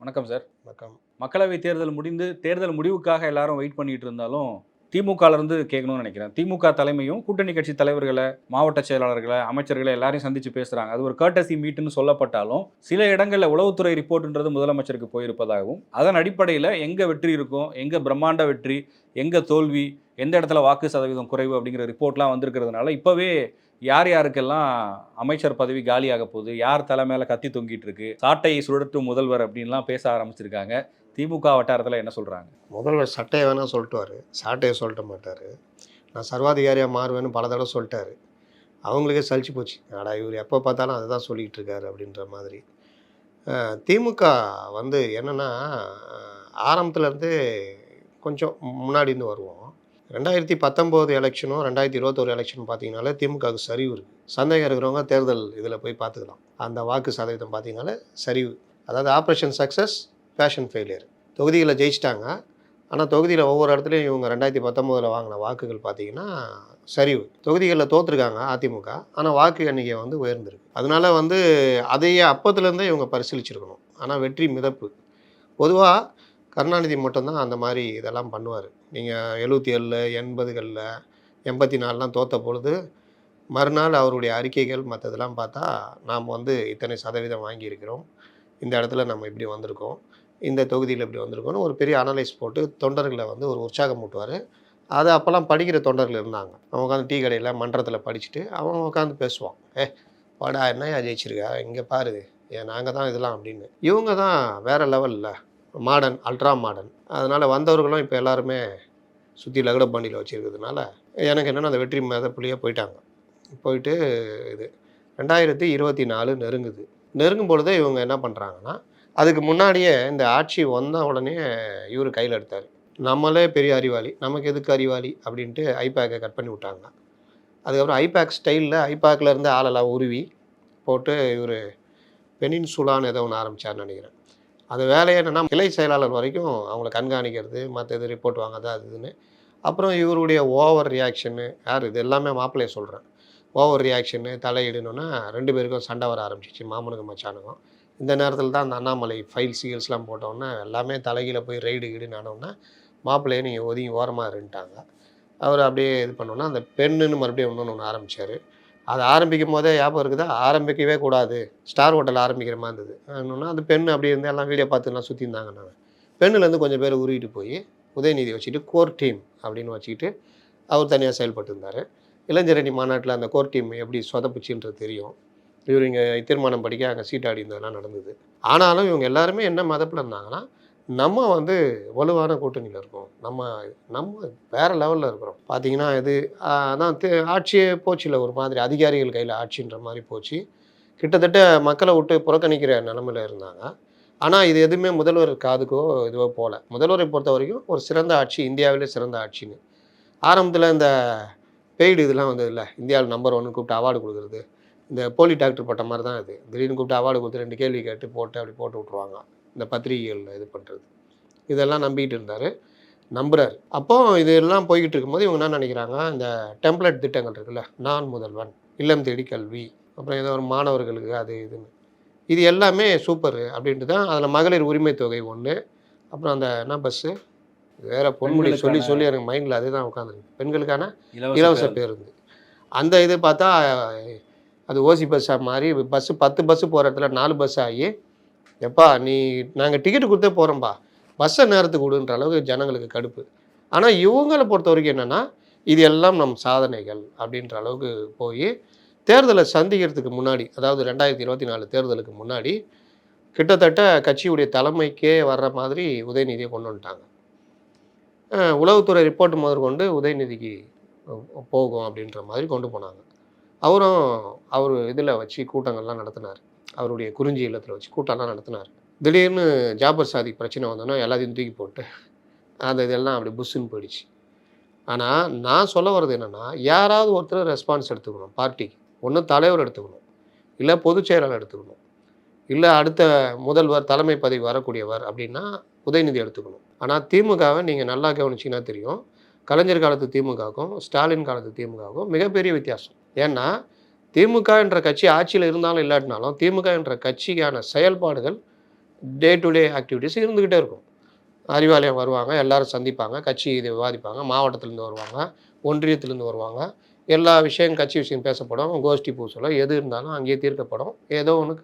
வணக்கம் சார் வணக்கம். மக்களவை தேர்தல் முடிந்து தேர்தல் முடிவுக்காக எல்லாரும் வெயிட் பண்ணிட்டு இருந்தாலும் திமுகல இருந்து கேட்கணும்னு நினைக்கிறேன். திமுக தலைமையும் கூட்டணி கட்சி தலைவர்களை மாவட்ட செயலாளர்களை அமைச்சர்களை எல்லாரையும் சந்திச்சு பேசுறாங்க. அது ஒரு கர்டசி மீட்னு சொல்லப்பட்டாலும் சில இடங்கள்ல உளவுத்துறை ரிப்போர்ட்ன்றது முதலமைச்சருக்கு போயிருப்பதாகவும் அதன் அடிப்படையில் எங்க வெற்றி இருக்கும் எங்க பிரம்மாண்ட வெற்றி எங்க தோல்வி எந்த இடத்துல வாக்கு சதவீதம் குறைவு அப்படிங்கிற ரிப்போர்ட்லாம் வந்திருக்கிறதுனால இப்பவே யார் யாருக்கெல்லாம் அமைச்சர் பதவி காலியாக போகுது யார் தலை மேலே கத்தி தொங்கிட்டு இருக்கு சாட்டையை சுழற்றும் முதல்வர் அப்படின்லாம் பேச ஆரம்பிச்சிருக்காங்க. திமுக வட்டாரத்தில் என்ன சொல்கிறாங்க முதல்வர் சட்டையை வேணால் சொல்லிட்டுவார். சாட்டையை சொல்லிட்ட மாட்டார். நான் சர்வாதிகாரியாக மாறுவேன்னு பல தடவை சொல்லிட்டாரு. அவங்களுக்கே சலிச்சு போச்சு. ஆடா இவர் எப்போ பார்த்தாலும் அதை தான் சொல்லிக்கிட்டு இருக்காரு அப்படின்ற மாதிரி. திமுக வந்து என்னென்னா ஆரம்பத்துலேருந்து கொஞ்சம் முன்னாடி இருந்து வருவோம். ரெண்டாயிரத்தி பத்தொம்போது எலெக்ஷனும் ரெண்டாயிரத்தி இருபத்தோரு எலெக்ஷன் பார்த்தீங்கனாலே திமுகவுக்கு சரிவு இருக்குது சந்தேகம் இருக்கிறவங்க தேர்தல் இதில் போய் பார்த்துக்கலாம் அந்த வாக்கு சதவீதம் பார்த்தீங்கனாலே சரிவு. அதாவது ஆப்ரேஷன் சக்ஸஸ் ஃபேஷன் ஃபெயிலியர் தொகுதிகளை ஜெயிச்சிட்டாங்க. ஆனால் தொகுதியில் ஒவ்வொரு இடத்துலையும் இவங்க ரெண்டாயிரத்தி பத்தொம்போதில் வாங்கின வாக்குகள் பார்த்தீங்கன்னா சரிவு. தொகுதிகளில் தோற்றுருக்காங்க அதிமுக. ஆனால் வாக்கு எண்ணிக்கை வந்து உயர்ந்திருக்கு. அதனால வந்து அதையே அப்பத்துலேருந்தே இவங்க பரிசீலிச்சிருக்கணும். ஆனால் வெற்றி மிதப்பு. பொதுவாக கருணாநிதி மட்டும்தான் அந்த மாதிரி இதெல்லாம் பண்ணுவார். நீங்கள் எழுபத்தி ஏழில் எண்பதுகளில் எண்பத்தி நாலுலாம் தோத்த பொழுது மறுநாள் அவருடைய அறிக்கைகள் மற்றதெல்லாம் பார்த்தா நாம் வந்து இத்தனை சதவீதம் வாங்கியிருக்கிறோம். இந்த இடத்துல நம்ம இப்படி வந்திருக்கோம். இந்த தொகுதியில் இப்படி வந்திருக்கோம்னு ஒரு பெரிய அனலைஸ் போட்டு தொண்டர்களை வந்து ஒரு உற்சாகம் மூட்டுவார் அதை அப்போல்லாம் படிக்கிற தொண்டர்கள் இருந்தாங்க. அவன் உட்காந்து டீ கடையில் மன்றத்தில் படிச்சுட்டு அவன் உட்காந்து பேசுவான். ஏ வாடா என்னையா ஜெயிச்சிருக்கா? இங்கே பாரு. ஏன் நாங்கள் தான் இதெல்லாம் அப்படின்னு. இவங்க தான் வேறு லெவலில் மாடர்ன் அல்ட்ரா மாடர்ன் அதனால் வந்தவர்களும் இப்போ எல்லாருமே சுற்றி லகட பாண்டியில் வச்சுருக்கிறதுனால எனக்கு என்னென்னா அந்த வெற்றி மேதப்புள்ளியே போயிட்டாங்க. போயிட்டு இது ரெண்டாயிரத்தி இருபத்தி நாலு நெருங்குது. நெருங்கும் பொழுதே இவங்க என்ன பண்ணுறாங்கன்னா அதுக்கு முன்னாடியே இந்த ஆட்சி வந்த உடனே இவர் கையில் எடுத்தார். நம்மளே பெரிய அறிவாளி நமக்கு எதுக்கு அறிவாளி அப்படின்ட்டு ஐபேக்கை கட் பண்ணி விட்டாங்க. அதுக்கப்புறம் ஐபேக் ஸ்டைலில் ஐபேக்கில் இருந்து ஆளெல்லாம் உருவி போட்டு இவர் பெனின்சுலான்னு ஏதோ ஒன்று ஆரம்பித்தார்னு நினைக்கிறேன். அது வேலை என்னென்னா கிளை செயலாளர் வரைக்கும் அவங்கள கண்காணிக்கிறது மற்ற இது ரிப்போர்ட் வாங்க அது இதுன்னு. அப்புறம் இவருடைய ஓவர் ரியாக்ஷனு யார்? இது எல்லாமே மாப்பிள்ளைய சொல்கிறேன் ஓவர் ரியாக்ஷனு தலையிடணுன்னா ரெண்டு பேருக்கும் சண்டை வர ஆரம்பிச்சிச்சு மாமனுக்கு மச்சானுக்கும். இந்த நேரத்தில் தான் அந்த அண்ணாமலை ஃபைல் சீல்ஸ்லாம் போட்டோன்னே எல்லாமே தலைகீழ போய் ரைடு கீடுன்னு ஆனோடனே மாப்பிள்ளையை நீங்கள் ஒதுங்கி ஓரமாக இருந்துட்டாங்க. அவர் அப்படியே இது பண்ணோன்னா அந்த பெண்ணுன்னு மறுபடியும் இன்னொன்று ஒன்று ஆரம்பித்தார் அது ஆரம்பிக்கும் போதே ஞாபகம் இருக்குதா? ஆரம்பிக்கவே கூடாது. ஸ்டார் ஹோட்டல் ஆரம்பிக்கிற மாதிரி இருந்தது. என்னன்னா அந்த பெண் அப்படி இருந்து எல்லாம் வீடியோ பார்த்துலாம் சுற்றி இருந்தாங்க நான். பெண்ணுலேருந்து கொஞ்சம் பேர் உருவிட்டு போய் உதயநிதி வச்சுட்டு கோர் டீம் அப்படின்னு வச்சுக்கிட்டு அவர் தனியாக செயல்பட்டு இருந்தார். இளைஞரணி மாநாட்டில் அந்த கோர் டீம் எப்படி சொதப்புச்சுன்றது தெரியும். இவர் இங்கே தீர்மானம் படிக்க அங்கே சீட்டாடி இருந்ததெல்லாம் நடந்தது. ஆனாலும் இவங்க எல்லாருமே என்ன மதப்பில் இருந்தாங்கன்னா நம்ம வந்து வலுவான கூட்டணியில் இருக்கோம். நம்ம நம்ம வேறு லெவலில் இருக்கிறோம். பார்த்தீங்கன்னா இது அதான் ஆட்சியே போச்சுல ஒரு மாதிரி அதிகாரிகள் கையில் ஆட்சின்ற மாதிரி போச்சு. கிட்டத்தட்ட மக்களை விட்டு புறக்கணிக்கிற நிலமையில இருந்தாங்க. ஆனால் இது எதுவுமே முதல்வர் காதுக்கோ இதுவோ போகல முதல்வரை பொறுத்த வரைக்கும் ஒரு சிறந்த ஆட்சி இந்தியாவிலே சிறந்த ஆட்சின்னு. ஆரம்பத்தில் இந்த பெய்டு இதெல்லாம் வந்தது இல்லை இந்தியாவில் நம்பர் ஒன்று கூப்பிட்டு அவார்டு கொடுக்குறது. இந்த போலி டாக்டர் பட்ட மாதிரி தான் இது. திடீர்னு கூப்பிட்டு அவார்டு கொடுத்து ரெண்டு கேள்வி கேட்டு போட்டு அப்படி போட்டு விட்ருவாங்க இந்த பத்திரிகைகளில் இது பண்ணுறது இதெல்லாம் நம்பிக்கிட்டு இருந்தார். நம்புறாரு. அப்போ இதெல்லாம் போய்கிட்டு இருக்கும்போது இவங்க என்ன நினைக்கிறாங்க? இந்த டெம்ப்ளேட் திட்டங்கள் இருக்குல்ல நான் முதல்வன் இல்லம் தேடி கல்வி அப்புறம் ஏதோ ஒரு மாணவர்களுக்கு அது இதுன்னு. இது எல்லாமே சூப்பர் அப்படின்ட்டு தான் அதில் மகளிர் உரிமை தொகை ஒன்று அப்புறம் அந்த என்ன பஸ்ஸு வேற பொன்முடி சொல்லி சொல்லி எனக்கு மைண்டில் அதுதான் உட்காந்துருக்கு பெண்களுக்கான இலவச பேருந்து. அந்த இது பார்த்தா அது ஓசி பஸ்ஸாக மாறி பஸ்ஸு பத்து பஸ்ஸு போகிற இடத்துல நாலு பஸ் ஆகி எப்பா நீ நாங்கள் டிக்கெட் கொடுத்தே போகிறோம்ப்பா பஸ்ஸை நேரத்துக்கு விடுன்ற அளவுக்கு ஜனங்களுக்கு கடுப்பு. ஆனால் இவங்களை பொறுத்த வரைக்கும் என்னென்னா இது எல்லாம் நம் சாதனைகள் அப்படின்ற அளவுக்கு போய் தேர்தலை சந்திக்கிறதுக்கு முன்னாடி அதாவது ரெண்டாயிரத்தி இருபத்தி நாலு தேர்தலுக்கு முன்னாடி கிட்டத்தட்ட கட்சியுடைய தலைமைக்கே வர்ற மாதிரி உதயநிதியை கொண்டு வந்துட்டாங்க. உளவுத்துறை ரிப்போர்ட் முதற்கொண்டு உதயநிதிக்கு போகும் அப்படின்ற மாதிரி கொண்டு போனாங்க. அவரும் அவர் இதில் வச்சு கூட்டங்கள்லாம் நடத்தினார். அவருடைய குறிஞ்சி இல்லத்தில் வச்சு கூட்டம்லாம் நடத்தினார். திடீர்னு ஜாபர் சாதி பிரச்சனை வந்தோன்னா எல்லாத்தையும் தூக்கி போட்டு அந்த இதெல்லாம் அப்படி புஷ்ஷுன்னு போயிடுச்சு. ஆனால் நான் சொல்ல வர்றது என்னென்னா யாராவது ஒருத்தர் ரெஸ்பான்ஸ் எடுத்துக்கணும் பார்ட்டிக்கு ஒன்று தலைவர் எடுத்துக்கணும் இல்லை பொதுச் செயலாளர் எடுத்துக்கணும் இல்லை அடுத்த முதல்வர் தலைமை பதவி வரக்கூடியவர் அப்படின்னா உதயநிதி எடுத்துக்கணும். ஆனால் திமுகவை நீங்கள் நல்லா கவனிச்சிங்கன்னா தெரியும் கலைஞர் காலத்து திமுகவுக்கும் ஸ்டாலின் காலத்து திமுகவுக்கும் மிகப்பெரிய வித்தியாசம். ஏன்னா திமுக என்ற கட்சி ஆட்சியில் இருந்தாலும் இல்லாட்டினாலும் திமுக என்ற கட்சிக்கான செயல்பாடுகள் டே டு டே ஆக்டிவிட்டீஸ் இருந்துக்கிட்டே இருக்கும். அறிவாலயம் வருவாங்க எல்லாரும் சந்திப்பாங்க கட்சி இதை விவாதிப்பாங்க மாவட்டத்திலேருந்து வருவாங்க ஒன்றியத்திலேருந்து வருவாங்க. எல்லா விஷயம் கட்சி விஷயம் பேசப்படும் கோஷ்டி பூசலம் எது இருந்தாலும் அங்கேயே தீர்க்கப்படும். ஏதோ ஒன்று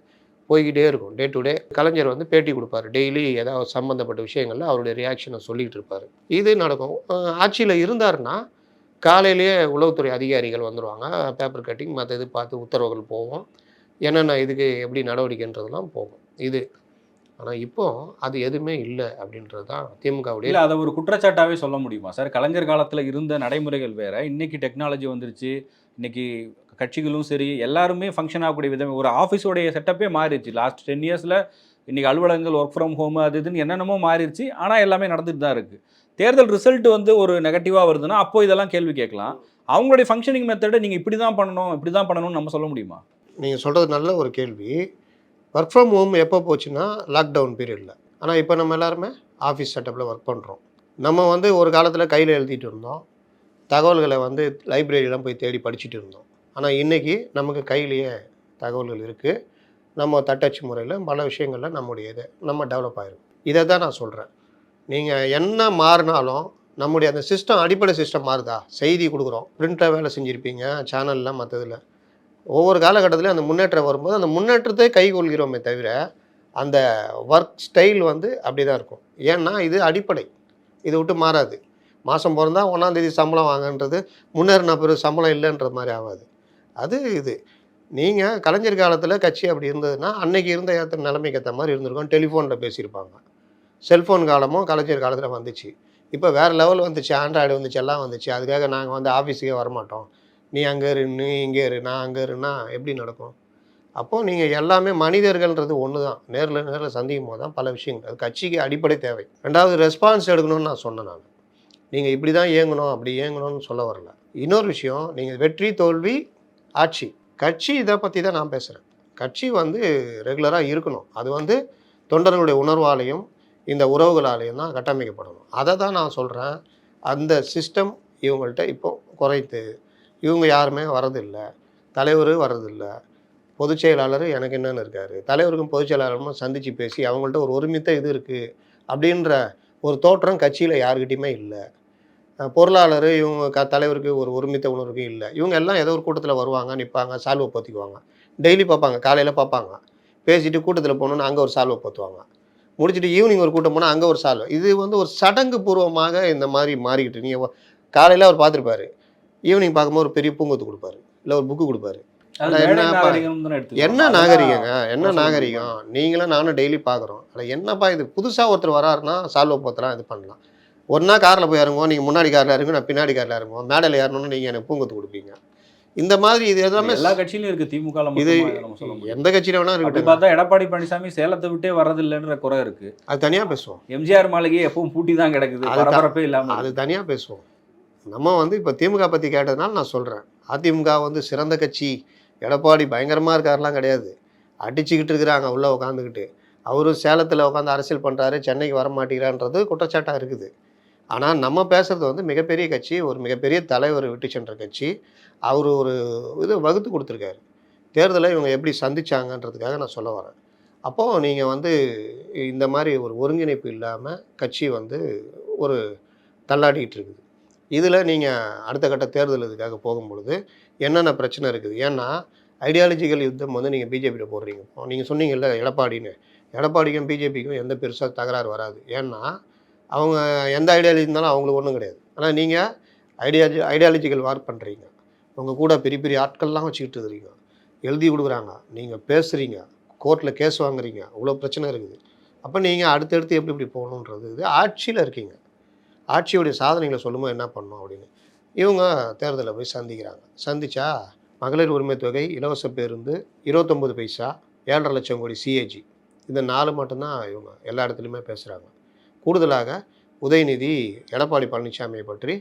போய்கிட்டே இருக்கும் டே டு டே கலைஞர் வந்து பேட்டி கொடுப்பாரு டெய்லி ஏதாவது சம்மந்தப்பட்ட விஷயங்களில் அவருடைய ரியாக்ஷனை சொல்லிகிட்டு இருப்பார். இது நடக்கும். ஆட்சியில் இருந்தாருன்னா காலையிலேயே உளவுத்துறை அதிகாரிகள் வந்துடுவாங்க பேப்பர் கட்டிங் மற்ற இது பார்த்து உத்தரவுகள் போவோம் என்னென்ன இதுக்கு எப்படி நடவடிக்கைன்றதெல்லாம் போகும். இது. ஆனால் இப்போ அது எதுவுமே இல்லை அப்படின்றது தான் திமுகவுடைய இல்லை அதை ஒரு குற்றச்சாட்டாகவே சொல்ல முடியுமா? சார் கலைஞர் காலத்தில் இருந்த நடைமுறைகள் வேறு. இன்றைக்கி டெக்னாலஜி வந்துருச்சு. இன்றைக்கி கட்சிகளும் சரி எல்லாருமே ஃபங்க்ஷன் ஆகக்கூடிய விதம் ஒரு ஆஃபீஸோடைய செட்டப்பே மாறிடுச்சு. லாஸ்ட் டென் இயர்ஸில் இன்றைக்கி அலுவலகங்கள் ஒர்க் ஃப்ரம் ஹோம் அது இதுன்னு என்னென்னமோ மாறிடுச்சு. ஆனால் எல்லாமே நடந்துட்டு தான் இருக்குது தேர்தல் ரிசல்ட் வந்து ஒரு நெகட்டிவாக வருதுன்னா அப்போ இதெல்லாம் கேள்வி கேட்கலாம். அவங்களுடைய ஃபங்க்ஷனிங் மெத்தடை நீங்கள் இப்படி தான் பண்ணணும் இப்படி தான் பண்ணணும்னு நம்ம சொல்ல முடியுமா? நீங்கள் சொல்கிறது நல்ல ஒரு கேள்வி. ஒர்க் ஃப்ரம் ஹோம் எப்போ போச்சுன்னா லாக்டவுன் பீரியடில் ஆனால் இப்போ நம்ம எல்லாருமே ஆஃபீஸ் செட்டப்பில் ஒர்க் பண்ணுறோம் நம்ம வந்து ஒரு காலத்தில் கையில் எழுதிட்டு இருந்தோம். தகவல்களை வந்து லைப்ரரியெலாம் போய் தேடி படிச்சுட்டு இருந்தோம். ஆனால் இன்றைக்கி நமக்கு கையிலேயே தகவல்கள் இருக்குது நம்ம தட்டச்சு முறையில் பல விஷயங்களில் நம்முடைய இதை நம்ம டெவலப் ஆகிருக்கும் இதை தான் நான் சொல்கிறேன் நீங்கள் என்ன மாறினாலும் நம்முடைய அந்த சிஸ்டம் அடிப்படை சிஸ்டம் மாறுதா? செய்தி கொடுக்குறோம். பிரிண்ட்டாக வேலை செஞ்சுருப்பீங்க சேனலில் மற்றதில் ஒவ்வொரு காலகட்டத்திலையும் அந்த முன்னேற்றம் வரும்போது அந்த முன்னேற்றத்தை கைகொள்கிறோமே தவிர அந்த ஒர்க் ஸ்டைல் வந்து அப்படி தான் இருக்கும். ஏன்னா இது அடிப்படை. இதை விட்டு மாறாது. மாதம் பிறந்தா ஒன்றாந்தேதி சம்பளம் வாங்கன்றது முன்னேறின பிறகு சம்பளம் இல்லைன்ற மாதிரி ஆகாது. அது இது. நீங்கள் கலைஞர் காலத்தில் கட்சி அப்படி இருந்ததுன்னா அன்னைக்கு இருந்த ஏற்ற நிலைமைக்கு ஏற்ற மாதிரி இருந்திருக்கும். டெலிஃபோனில் பேசியிருப்பாங்க. செல்ஃபோன் காலமும் கலைஞர் காலத்தில் வந்துச்சு. இப்போ வேறு லெவல் வந்துச்சு. ஆண்ட்ராய்டு வந்துச்சு எல்லாம் வந்துச்சு. அதுக்காக நாங்கள் வந்து ஆஃபீஸுக்கே வரமாட்டோம். நீ அங்கே இரு நீ இங்கே இரு நான் அங்கே இருன்னா எப்படி நடக்கும்? அப்போது நீங்கள் எல்லாமே மனிதர்கள்ன்றது ஒன்று தான் நேரில் நேரில் சந்திக்கும் போது தான் பல விஷயங்கள். அது கட்சிக்கு அடிப்படை தேவை. ரெண்டாவது ரெஸ்பான்ஸ் எடுக்கணும்னு நான் சொன்னேன் நான். நீங்கள் இப்படி தான் இயங்கணும் அப்படி இயங்கணும்னு சொல்ல வரல. இன்னொரு விஷயம் நீங்கள் வெற்றி தோல்வி ஆட்சி. கட்சி இதை பற்றி தான் நான் பேசுகிறேன் கட்சி வந்து ரெகுலராக இருக்கணும். அது வந்து தொண்டர்களுடைய உணர்வாலையும் இந்த உறவுகளாலேயும் தான் கட்டமைக்கப்படணும். அதை தான் நான் சொல்கிறேன் அந்த சிஸ்டம் இவங்கள்ட்ட இப்போ குறைத்து இவங்க யாருமே வரதில்லை தலைவர் வரதில்லை பொதுச் செயலாளர் எனக்கு என்னென்னு இருக்கார். தலைவருக்கும் பொதுச் செயலாளரும் சந்தித்து பேசி அவங்கள்ட்ட ஒரு ஒருமித்த இது இருக்குது அப்படின்ற ஒரு தோற்றம் கட்சியில் யாருக்கிட்டையுமே இல்லை. பொருளாளர் இவங்க க தலைவருக்கு ஒரு ஒருமித்த உணர்வுக்கு இல்லை. இவங்க எல்லாம் ஏதோ ஒரு கூட்டத்தில் வருவாங்க நிற்பாங்க சால்வை போத்திக்குவாங்க. டெய்லி பார்ப்பாங்க காலையில் பார்ப்பாங்க. பேசிட்டு கூட்டத்தில் போகணுன்னு அங்கே ஒரு சால்வை போத்துவாங்க. முடிச்சுட்டு ஈவினிங் ஒரு கூட்டம் போனால் அங்கே ஒரு சால்வை இது வந்து ஒரு சடங்கு பூர்வமாக இந்த மாதிரி மாறிக்கிட்டு. நீங்கள் காலையில் அவர் பார்த்துருப்பாரு. ஈவினிங் பார்க்கும்போது ஒரு பெரிய பூங்கொத்து கொடுப்பாரு. இல்லை ஒரு புக்கு கொடுப்பாரு. என்ன நாகரிகங்க? என்ன நாகரிகம்? நீங்களும் நானும் டெய்லி பார்க்குறோம். அதில் என்னப்பா இது? புதுசாக ஒருத்தர் வராருன்னா சால்வை போத்தலாம் இது பண்ணலாம். ஒன்றா காரில் போய் இறங்குவோம். நீங்கள் முன்னாடி காரில் இறங்கும் நான் பின்னாடி காரில் இறங்குவோம். மேடையில் ஏறணும்னு நீங்கள் எனக்கு பூங்கொத்து கொடுப்பீங்க. இந்த மாதிரி இது எல்லாமே எல்லா கட்சியிலும் இருக்கு. திமுக இது எந்த கட்சியில வேணா இருக்கட்டும். பார்த்தா எடப்பாடி பழனிசாமி சேலத்தை விட்டே வர்றதில்லைன்ற குறை இருக்கு. அது தனியாக பேசுவோம். எம்ஜிஆர் மாளிகை எப்பவும் பூட்டி தான் கிடக்குது. பரபரப்பே இல்லாம அது தனியாக பேசுவோம். நம்ம வந்து இப்போ திமுக பற்றி கேட்டதுனால நான் சொல்கிறேன் அதிமுக வந்து சிறந்த கட்சி. எடப்பாடி பயங்கரமாக இருக்காருலாம் கிடையாது. அடிச்சுக்கிட்டு இருக்கிறாங்க உள்ளே உட்காந்துக்கிட்டு அவரும் சேலத்தில் உட்காந்து அரசியல் பண்ணுறாரு சென்னைக்கு வர மாட்டேங்கிறான்றது குற்றச்சாட்டாக இருக்குது. ஆனால் நம்ம பேசுகிறது வந்து மிகப்பெரிய கட்சி ஒரு மிகப்பெரிய தலைவர் விட்டு சென்ற கட்சி. அவர் ஒரு இது வகுத்து கொடுத்துருக்காரு. தேர்தலை இவங்க எப்படி சந்திச்சாங்கன்றதுக்காக நான் சொல்ல வரேன். அப்போது நீங்கள் வந்து இந்த மாதிரி ஒரு ஒருங்கிணைப்பு இல்லாமல் கட்சி வந்து ஒரு தள்ளாடிக்கிட்டு இருக்குது. இதில் நீங்கள் அடுத்த கட்ட தேர்தல் இதுக்காக போகும்பொழுது என்னென்ன பிரச்சனை இருக்குது? ஏன்னா ஐடியாலஜிக்கல் யுத்தம் வந்து நீங்கள் பிஜேபியில் போடுறீங்க. நீங்கள் சொன்னீங்கல்ல எடப்பாடின்னு. எடப்பாடிக்கும் பிஜேபிக்கும் எந்த பெருசாக தகராறு வராது. ஏன்னா அவங்க எந்த ஐடியாலஜி இருந்தாலும் அவங்களுக்கு ஒன்றும் கிடையாது. ஆனால் நீங்கள் ஐடியாலஜி ஐடியாலஜிக்கல் வார்க் பண்ணுறீங்க உங்கள் கூட பெரிய பெரிய ஆட்கள்லாம் வச்சுக்கிட்டு இருக்கிறீங்க எழுதி கொடுக்குறாங்க. நீங்கள் பேசுகிறீங்க கோர்ட்டில் கேஸ் வாங்குறீங்க. இவ்வளோ பிரச்சனை இருக்குது. அப்போ நீங்கள் அடுத்தடுத்து எப்படி இப்படி போகணுன்றது இது ஆட்சியில் இருக்கீங்க. ஆட்சியுடைய சாதனைகளை சொல்லும்போது என்ன பண்ணணும் அப்படின்னு. இவங்க தேர்தலில் போய் சந்திக்கிறாங்க. சந்தித்தா மகளிர் உரிமை தொகை இலவச பேருந்து இருபத்தொம்பது பைசா ஏழரை லட்சம் கோடி சிஏஜி இந்த நாலு மட்டும்தான் இவங்க எல்லா இடத்துலையுமே பேசுகிறாங்க கூடுதலாக உதயநிதி எடப்பாடி பழனிசாமியை பற்றி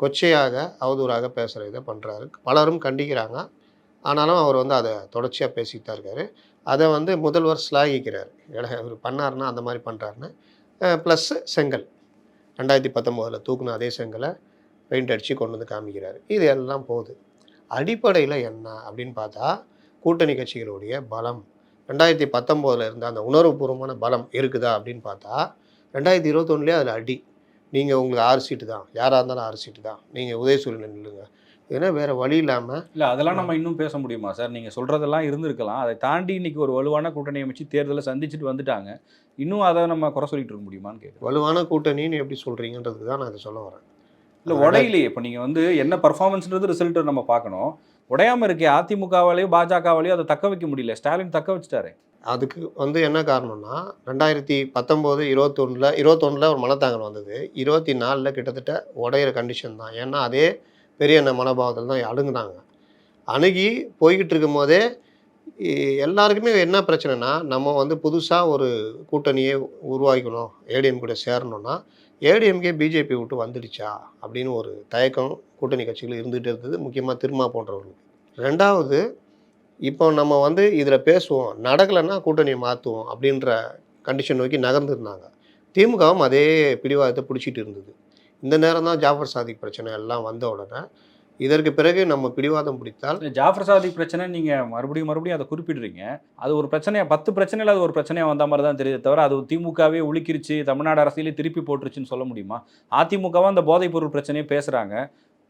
கொச்சையாக அவதூறாக பேசுகிற இதை பண்ணுறாரு பலரும் கண்டிக்கிறாங்க. ஆனாலும் அவர் வந்து அதை தொடர்ச்சியாக பேசிட்டு தான் இருக்காரு. அதை வந்து முதல்வர் ஸ்லாகிக்கிறார் எட இவர் பண்ணாருன்னா அந்த மாதிரி பண்ணுறாருன்னு ப்ளஸ்ஸு செங்கல். ரெண்டாயிரத்தி பத்தொம்போதில் தூக்குன அதே செங்கலை பெயிண்ட் அடித்து கொண்டு வந்து காமிக்கிறார். இது எல்லாம் போகுது. அடிப்படையில் என்ன அப்படின்னு பார்த்தா கூட்டணி கட்சிகளுடைய பலம். ரெண்டாயிரத்தி பத்தொம்போதில் இருந்த அந்த உணர்வுபூர்வமான பலம் இருக்குதா அப்படின்னு பார்த்தா ரெண்டாயிரத்தி இருபத்தொன்னுலேயே அதில் அடி. நீங்கள் உங்களுக்கு ஆறு சீட்டு தான். யாராக இருந்தாலும் ஆறு சீட்டு தான். நீங்கள் உதயசூரியனில் நில்லுங்க. ஏன்னா வேறு வழி இல்லாமல் இல்ல அதெல்லாம் நம்ம இன்னும் பேச முடியுமா சார்? நீங்க சொல்றதெல்லாம் இருந்திருக்கலாம். அதை தாண்டி இன்னைக்கு ஒரு வலுவான கூட்டணி அமைச்சு தேர்தலை சந்திச்சுட்டு வந்துட்டாங்க. இன்னும் அதை நம்ம குறை சொல்லிட்டு இருக்க முடியுமான்னு கேட்குறேன் வலுவான கூட்டணின்னு எப்படி சொல்கிறீங்கன்றதுக்கு தான் நான் இதை சொல்ல வரேன். இல்ல உடையிலேயே. இப்போ நீங்க வந்து என்ன பர்ஃபார்மன்ஸ்ன்றது ரிசல்ட் நம்ம பார்க்கணும். உடையாம இருக்கே அதிமுகவாலேயோ பாஜகவாலேயோ அதை தக்க வைக்க முடியல. ஸ்டாலின் தக்க வச்சுட்டாரு. அதுக்கு வந்து என்ன காரணம்னா ரெண்டாயிரத்தி பத்தொம்போது இருபத்தொன்னில் இருபத்தொன்னில் ஒரு மனத்தாங்கல் வந்தது. இருபத்தி நாலில் கிட்டத்தட்ட உடையிற கண்டிஷன் தான். ஏன்னா அதே பெரிய மனோபாவத்தில் தான் அணுகுனாங்க. அணுகி போய்கிட்டு இருக்கும் போதே எல்லாருக்குமே என்ன பிரச்சனைனா நம்ம வந்து புதுசாக ஒரு கூட்டணியை உருவாக்கணும் ஏடிஎம் கூட சேரணும்னா ஏடிஎம்கே பிஜேபி விட்டு வந்துடுச்சா? அப்படின்னு ஒரு தயக்கம் கூட்டணி கட்சிகள் இருந்துகிட்டே இருந்தது. முக்கியமாக திருமா போன்றவர்களுக்கு. ரெண்டாவது இப்போ நம்ம வந்து இதில் பேசுவோம் நடக்கலைன்னா கூட்டணியை மாற்றுவோம் அப்படின்ற கண்டிஷன் நோக்கி நகர்ந்துருந்தாங்க. திமுகவும் அதே பிடிவாதத்தை பிடிச்சிட்டு இருந்தது. இந்த நேரம் தான் ஜாஃபர் சாதிக் பிரச்சனை எல்லாம் வந்த உடனே இதற்கு பிறகு நம்ம பிடிவாதம் பிடித்தால் ஜாஃபர் சாதிக் பிரச்சனை நீங்கள் மறுபடியும் மறுபடியும் அதை குறிப்பிடுறீங்க. அது ஒரு பிரச்சனையாக பத்து பிரச்சனையில அது ஒரு பிரச்சனையாக வந்த மாதிரி தான் தெரியுது தவிர அது திமுகவே உலுக்கிருச்சு தமிழ்நாடு அரசியலே திருப்பி போட்டுருச்சுன்னு சொல்ல முடியுமா? அதிமுகவும் அந்த போதைப் பொருள் பிரச்சனையை பேசுகிறாங்க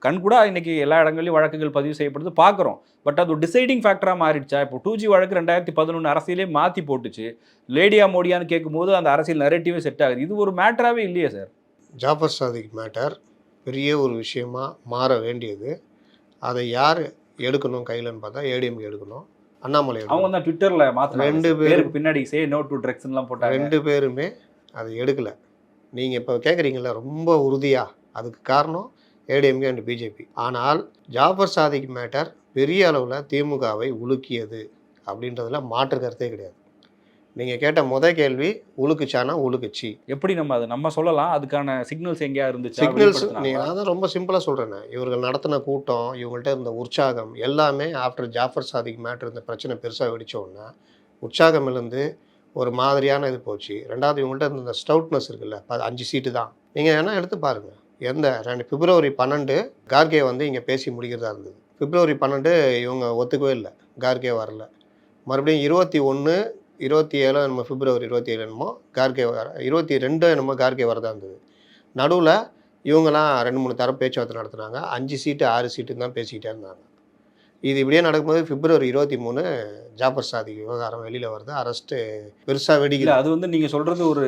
கண் கூட இன்னைக்கு எல்லா இடங்களையும் வழக்குகள் பதிவு செய்யப்படுது பார்க்குறோம் பட் அது ஒரு டிசைடிங் ஃபேக்டராக மாறிடுச்சா? இப்போ டூ ஜி வழக்கு ரெண்டாயிரத்தி பதினொன்று அரசியலே மாற்றி போட்டுச்சு. லேடியா மோடியான்னு கேட்கும்போது அந்த அரசியல் நரேட்டிவே செட் ஆகுது. இது ஒரு மேட்டராகவே இல்லையே சார் ஜாஃபர் சாதிக் மேட்டர் பெரிய ஒரு விஷயமா மாற வேண்டியது. அதை யார் எடுக்கணும் கையிலன்னு பார்த்தா ஏடிஎம்கே எடுக்கணும். அண்ணாமலை அவங்க தான் ட்விட்டரில் மாற்றினாங்க ரெண்டு. பேருக்கு பின்னாடி சே நோ டு ட்ரக்ஸ்லாம் போட்டாங்க. ரெண்டு பேருமே அதை எடுக்கலை. நீங்கள் இப்போ கேட்குறீங்களா ரொம்ப உறுதியாக அதுக்கு காரணம் ஏடிஎம்கே அண்ட் பிஜேபி. ஆனால் ஜாஃபர் சாதிக் மேட்டர் பெரிய அளவில் திமுகவை உலுக்கியது அப்படின்றதுல மாற்று கருத்தே கிடையாது. நீங்கள் கேட்ட முத கேள்வி உலுக்குச்சானா உலுக்குச்சி? எப்படி நம்ம அதை நம்ம சொல்லலாம் அதுக்கான சிக்னல்ஸ் எங்கேயா இருந்துச்சு சிக்னல்ஸ் நீங்கள் நான் தான் ரொம்ப சிம்பிளாக சொல்கிறேன் இவர்கள் நடத்தின கூட்டம் இவங்கள்ட்ட இருந்த உற்சாகம் எல்லாமே ஆஃப்டர் ஜாஃபர் சாதிக் மேட்டர் இந்த பிரச்சனை பெருசாக வெடிச்ச உடனே உற்சாகம் இருந்து ஒரு மாதிரியான இது போச்சு. ரெண்டாவது இவங்கள்ட்ட இருந்த ஸ்டவுட்னஸ் இருக்குல்ல அஞ்சு சீட்டு தான். நீங்கள் வேணால் எடுத்து பாருங்கள் எந்த? ரெண்டு பிப்ரவரி பன்னெண்டு கார்கே வந்து இங்கே பேசி முடிக்கிறதா இருந்தது. பிப்ரவரி பன்னெண்டு இவங்க ஒத்துக்கவே இல்லை. கார்கே வரல. மறுபடியும் இருபத்தி ஒன்று இருபத்தி ஏழு நம்ம பிப்ரவரி இருபத்தி ஏழு என்னமோ கார்கே வர இருபத்தி ரெண்டு என்னமோ கார்கே வரதா இருந்தது. நடுவில் இவங்கெல்லாம் ரெண்டு மூணு தரம் பேச்சுவார்த்தை நடத்துனாங்க. அஞ்சு சீட்டு ஆறு சீட்டுன்னு தான் பேசிக்கிட்டே இருந்தாங்க. இது இப்படியே நடக்கும்போது பிப்ரவரி இருபத்தி மூணு ஜாஃபர் சாதி விவகாரம் வெளியில் வருது. அரெஸ்ட்டு பெருசாக வெடிக்கல அது வந்து நீங்கள் சொல்கிறது ஒரு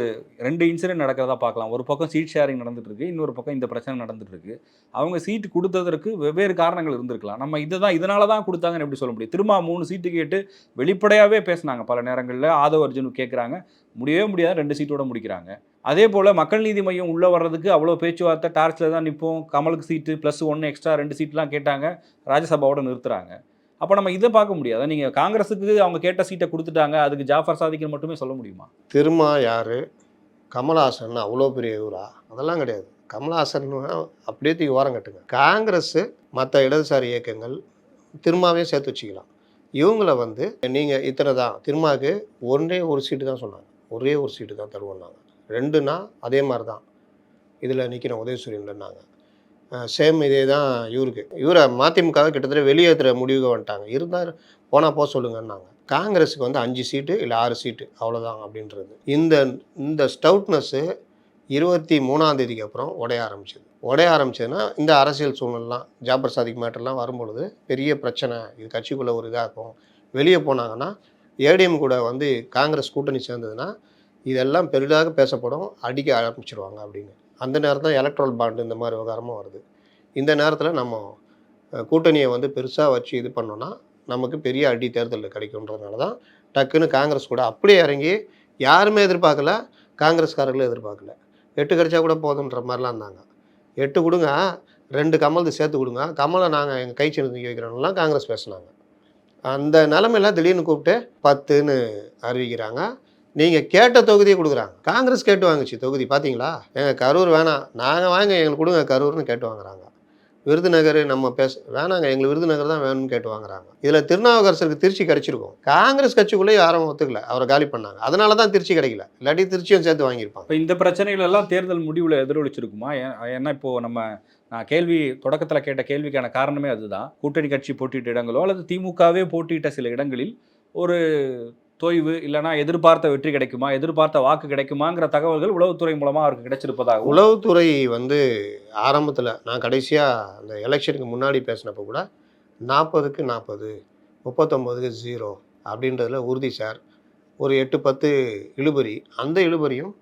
ரெண்டு இன்சிடென்ட் நடக்கிறதா பார்க்கலாம். ஒரு பக்கம் சீட் ஷேரிங் நடந்துட்டுருக்கு இன்னொரு பக்கம் இந்த பிரச்சனை நடந்துட்டுருக்கு. அவங்க சீட்டு கொடுத்ததற்கு வெவ்வேறு காரணங்கள் இருந்திருக்கலாம். நம்ம இதுதான் இதனால தான் கொடுத்தாங்கன்னு எப்படி சொல்ல முடியும்? திரும்ப மூணு சீட்டு கேட்டு வெளிப்படையாகவே பேசினாங்க. பல நேரங்களில் ஆதவ அர்ஜுன் கேட்குறாங்க முடியவே முடியாது ரெண்டு சீட்டோட முடிக்கிறாங்க. அதே போல் மக்கள் நீதி மையம் உள்ளே வர்றதுக்கு அவ்வளோ பேச்சுவார்த்தை டார்ச்சில் தான் நிற்போம் கமலுக்கு சீட்டு ப்ளஸ் ஒன்று எக்ஸ்ட்ரா ரெண்டு சீட்லாம் கேட்டாங்க. ராஜ்யசபாவோட நிறுத்துறாங்க. அப்போ நம்ம இதை பார்க்க முடியாது. நீங்கள் காங்கிரஸுக்கு அவங்க கேட்ட சீட்டை கொடுத்துட்டாங்க. அதுக்கு ஜாஃபர் சாதிக்கன்னு மட்டுமே சொல்ல முடியுமா? திருமா யார்? கமல்ஹாசன் அவ்வளோ பெரிய இவரா? அதெல்லாம் கிடையாது. கமல்ஹாசன் அப்படியே தூக்கி ஓரம் கட்டுங்க. காங்கிரஸ் மற்ற இடதுசாரி இயக்கங்கள் திருமாவையும் சேர்த்து வச்சுக்கலாம். இவங்கள வந்து நீங்கள் இத்தனை தான். திருமாவுக்கு ஒன்றே ஒரு சீட்டு தான் சொன்னாங்க. ஒரே ஒரு சீட்டு தான் தருவோம் நாங்கள் ரெண்டுனா அதே மாதிரி தான் இதில் நிற்கிற உதயசூரியன்லன்னாங்க. சேம் இதே தான் இவருக்கு. இவரை மதிமுக கிட்டத்தட்ட வெளியேற்றுற முடிவுக்கு வந்துட்டாங்க. இருந்தால் போனால் போக சொல்லுங்கன்னாங்க. காங்கிரஸுக்கு வந்து அஞ்சு சீட்டு இல்லை ஆறு சீட்டு அவ்வளோதான் அப்படின்றது. இந்த இந்த ஸ்டவுட்னஸ்ஸு இருபத்தி மூணாம் தேதிக்கு அப்புறம் உடைய ஆரம்பிச்சது. உடைய ஆரம்பிச்சதுன்னா இந்த அரசியல் சூழ்நிலாம் ஜாபர் சாதிக் மேட்டர்லாம் வரும்பொழுது பெரிய பிரச்சனை. இது கட்சிக்குள்ளே ஒரு இதாக இருக்கும் வெளியே போனாங்கன்னா ஏடிஎம் கூட வந்து காங்கிரஸ் கூட்டணி சேர்ந்ததுன்னா இதெல்லாம் பெரிதாக பேசப்படும் அடிக்க ஆரம்பிச்சிருவாங்க அப்படின்னு. அந்த நேரம் தான் எலக்ட்ரல் பாண்டு இந்த மாதிரி விவகாரமும் வருது. இந்த நேரத்தில் நம்ம கூட்டணியை வந்து பெருசாக வச்சு இது பண்ணோன்னா நமக்கு பெரிய அடி தேர்தலில் கிடைக்குன்றதுனால தான் டக்குன்னு காங்கிரஸ் கூட அப்படியே இறங்கி யாருமே எதிர்பார்க்கல காங்கிரஸ்காரர்களும் எதிர்பார்க்கல. எட்டு கிடைச்சா கூட போதுன்ற மாதிரிலாம் இருந்தாங்க. எட்டு கொடுங்க ரெண்டு கமல்து சேர்த்து கொடுங்க கமலை நாங்கள் எங்கள் கை சின்னத்துக்கு வைக்கிறோம்லாம் காங்கிரஸ் பேசுனாங்க. அந்த நிலமையெல்லாம் திடீர்னு கூப்பிட்டு பத்துன்னு அறிவிக்கிறாங்க. நீங்கள் கேட்ட தொகுதியை கொடுக்குறாங்க. காங்கிரஸ் கேட்டு வாங்குச்சு தொகுதி பார்த்தீங்களா எங்கள் கரூர் வேணாம். நாங்கள் வாங்க எங்களுக்கு கொடுங்க கரூர்னு கேட்டு வாங்குறாங்க. விருதுநகர் நம்ம பேச வேணாங்க எங்களுக்கு விருதுநகர் தான் வேணும்னு கேட்டு வாங்குறாங்க. இதில் திருநாவுக்கரசருக்கு திருச்சி கிடைச்சிருக்கும். காங்கிரஸ் கட்சிக்குள்ளே யாரும் ஒத்துக்கல. அவரை காலி பண்ணாங்க. அதனால தான் திருச்சி கிடைக்கல. இல்லாட்டி திருச்சியும் சேர்த்து வாங்கியிருப்பாங்க. இப்போ இந்த பிரச்சனைகள் எல்லாம் தேர்தல் முடிவில் எதிரொலிச்சிருக்குமா? ஏ- ஏன்னா இப்போ நம்ம நான் கேள்வி தொடக்கத்தில் கேட்ட கேள்விக்கான காரணமே அதுதான். கூட்டணி கட்சி போட்டியிட்ட இடங்களோ அல்லது திமுகவே போட்டியிட்ட சில இடங்களில் ஒரு தொய்வு இல்லைனா எதிர்பார்த்த வெற்றி கிடைக்குமா எதிர்பார்த்த வாக்கு கிடைக்குமாங்கிற தகவல்கள் உளவுத்துறை மூலமாக அவருக்கு கிடைச்சிருப்பதாக உளவுத்துறை வந்து ஆரம்பத்தில் நான் கடைசியாக அந்த எலெக்ஷனுக்கு முன்னாடி பேசினப்போ கூட நாற்பதுக்கு நாற்பது முப்பத்தொம்போதுக்கு ஜீரோ அப்படின்றதுல உறுதி சார். ஒரு எட்டு பத்து இழுபறி அந்த இழுபறியும்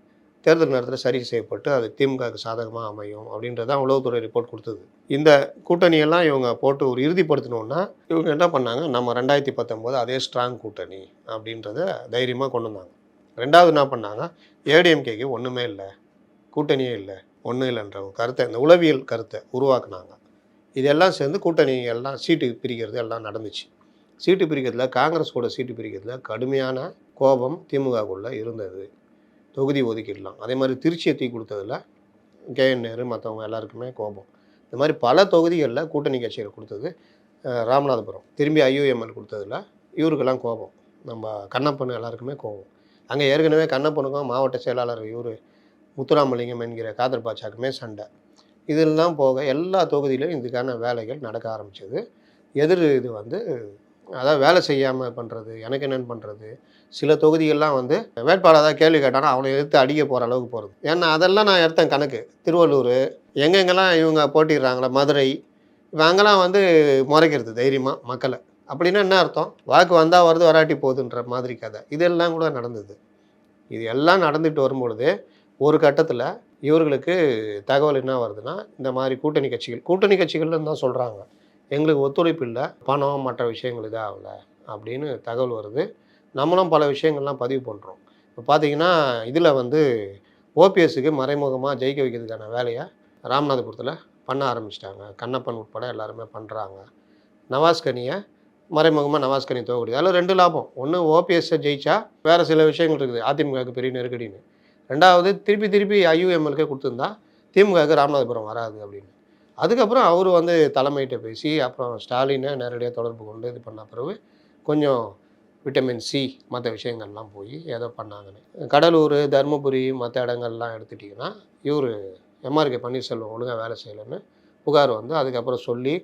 தேர்தல் நேரத்தில் சரி செய்யப்பட்டு அது திமுகவுக்கு சாதகமாக அமையும் அப்படின்றதான் உளவுத்துறை ரிப்போர்ட் கொடுத்தது. இந்த கூட்டணியெல்லாம் இவங்க போட்டு ஒரு இறுதிப்படுத்தணுன்னா இவங்க என்ன பண்ணாங்க? நம்ம ரெண்டாயிரத்தி பத்தொம்போது அதே ஸ்ட்ராங் கூட்டணி அப்படின்றத தைரியமாக கொண்டு வந்தாங்க. ரெண்டாவது என்ன பண்ணாங்க? ஏடிஎம்கேக்கு ஒன்றுமே இல்லை கூட்டணியே இல்லை ஒன்றும் இல்லைன்ற ஒரு கருத்தை இந்த உளவியல் கருத்தை உருவாக்குனாங்க. இதெல்லாம் சேர்ந்து கூட்டணி எல்லாம் சீட்டு பிரிக்கிறது எல்லாம் நடந்துச்சு. சீட்டு பிரிக்கிறதுல காங்கிரஸ் கூட சீட்டு பிரிக்கிறதுல கடுமையான கோபம் திமுகக்குள்ளே இருந்தது. தொகுதி ஒதுக்கிடலாம். அதே மாதிரி திருச்சியை தீ கொடுத்ததில் கேஎன் நேரு மற்றவங்க எல்லாருக்குமே கோபம். இந்த மாதிரி பல தொகுதிகளில் கூட்டணி கட்சிகள் கொடுத்தது ராமநாதபுரம். திரும்பி ஐயூஎம்எல் கொடுத்ததில் இவருக்கெல்லாம் கோபம். நம்ம கண்ணப்பன் எல்லாருக்குமே கோபம். அங்கே ஏற்கனவே கண்ணப்பனுக்கும் மாவட்ட செயலாளர் இவர் முத்துராமலிங்கம் என்கிற காதர் பாட்சாக்குமே சண்டை. இதெல்லாம் போக எல்லா தொகுதியிலும் இதுக்கான வேலைகள் நடக்க ஆரம்பிச்சது. எதிர் இது வந்து அதாவது வேலை செய்யாமல் பண்ணுறது எனக்கு என்னென்னு பண்ணுறது சில தொகுதிகள்லாம் வந்து வேட்பாளர் ஏதாவது கேள்வி கேட்டானா அவனை எதிர்த்து அடிக்க போகிற அளவுக்கு போகிறது ஏன்னா அதெல்லாம் நான் எடுத்தேன் கணக்கு. திருவள்ளூர் எங்கெங்கெல்லாம் இவங்க போட்டிடுறாங்களா மதுரை இவன் அங்கெல்லாம் வந்து முறைக்கிறது தைரியமாக மக்களை. அப்படின்னா என்ன அர்த்தம்? வாக்கு வந்தால் வருது வராட்டி போகுதுன்ற மாதிரி கதை. இதெல்லாம் கூட நடந்தது. இது எல்லாம் நடந்துட்டு வரும்பொழுது ஒரு கட்டத்தில் இவர்களுக்கு தகவல் என்ன வருதுன்னா இந்த மாதிரி கூட்டணி கட்சிகள் கூட்டணி கட்சிகள்னு தான் சொல்கிறாங்க எங்களுக்கு ஒத்துழைப்பு இல்லை. பணம் மற்ற விஷயங்கள் இதாகல அப்படின்னு தகவல் வருது. நம்மளும் பல விஷயங்கள்லாம் பதிவு பண்ணுறோம் இப்போ பார்த்தீங்கன்னா இதில் வந்து ஓபிஎஸ்க்கு மறைமுகமாக ஜெயிக்க வைக்கிறதுக்கான வேலையை ராமநாதபுரத்தில் பண்ண ஆரம்பிச்சிட்டாங்க. கண்ணப்பன் உட்பட எல்லாருமே பண்ணுறாங்க நவாஸ்கனியை மறைமுகமாக நவாஸ்கனி தோக்கடி அதில் ரெண்டு லாபம். ஒன்று ஓபிஎஸ்ஸை ஜெயிச்சா வேறு சில விஷயங்கள் இருக்குது. அதிமுகவுக்கு பெரிய நெருக்கடின்னு. ரெண்டாவது திருப்பி திருப்பி ஐயூஎம்எல்கே கொடுத்துருந்தா திமுகவுக்கு ராமநாதபுரம் வராது அப்படின்னு. அதுக்கப்புறம் அவர் வந்து தலைமையிட்ட பேசி அப்புறம் ஸ்டாலினை நேரடியாக தொடர்பு கொண்டு இது பண்ண பிறகு கொஞ்சம் விட்டமின் சி மற்ற விஷயங்கள்லாம் போய் ஏதோ பண்ணாங்கன்னு. கடலூர் தருமபுரி மற்ற இடங்கள்லாம் எடுத்துட்டிங்கன்னா இவர் எம்ஆர்கே பன்னீர்செல்வம் ஒழுங்காக வேலை செய்யலைன்னு புகார் வந்து அதுக்கப்புறம் சொல்லி